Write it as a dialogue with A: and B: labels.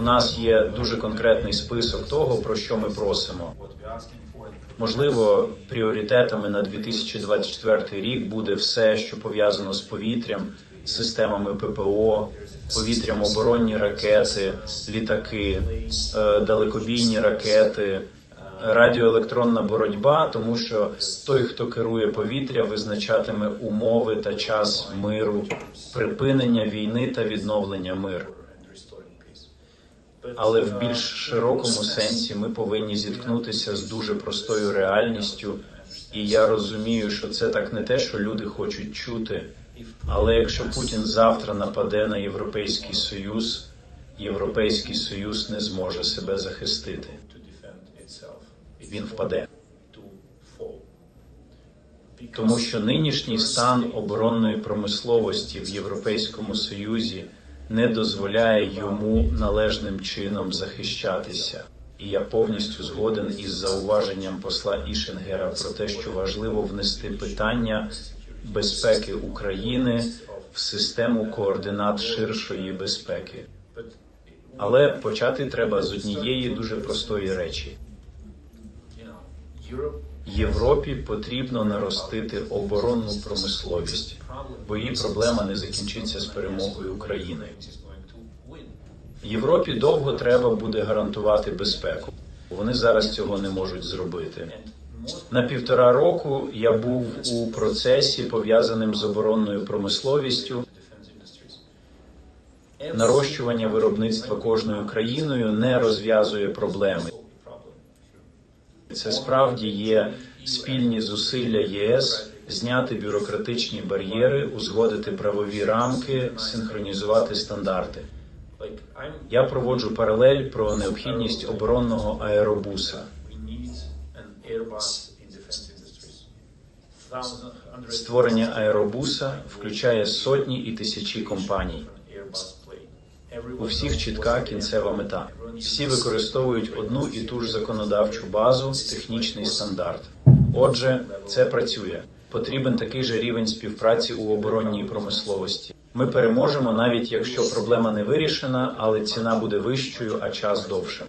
A: У нас є дуже конкретний список того, про що ми просимо. Можливо, пріоритетами на 2024 рік буде все, що пов'язано з повітрям, системами ППО, повітрям оборонні ракети, літаки, е, далекобійні ракети, радіоелектронна боротьба, тому що той, хто керує повітря, визначатиме умови та час миру, припинення війни та відновлення миру. Але в більш широкому сенсі ми повинні зіткнутися з дуже простою реальністю, і я розумію, що це так не те, що люди хочуть чути. Але якщо Путін завтра нападе на Європейський Союз, Європейський Союз не зможе себе захистити. Він впаде. Тому що нинішній стан оборонної промисловості в Європейському Союзі не дозволяє йому належним чином захищатися. І я повністю згоден із зауваженням посла Ішенгера про те, що важливо внести питання безпеки України в систему координат ширшої безпеки. Але почати треба з однієї дуже простої речі. Європі потрібно наростити оборонну промисловість, бо її проблема не закінчиться з перемогою України. Європі довго треба буде гарантувати безпеку. Вони зараз цього не можуть зробити. На півтора року я був у процесі, пов'язаним з оборонною промисловістю. Нарощування виробництва кожною країною не розв'язує проблеми. Це справді є спільні зусилля ЄС зняти бюрократичні бар'єри, узгодити правові рамки, синхронізувати стандарти. Я проводжу паралель про необхідність оборонного аеробуса. Створення аеробуса включає сотні і тисячі компаній. У всіх чітка кінцева мета. Всі використовують одну і ту ж законодавчу базу, технічний стандарт. Отже, це працює. Потрібен такий же рівень співпраці у оборонній промисловості. Ми переможемо, навіть якщо проблема не вирішена, але ціна буде вищою, а час довше.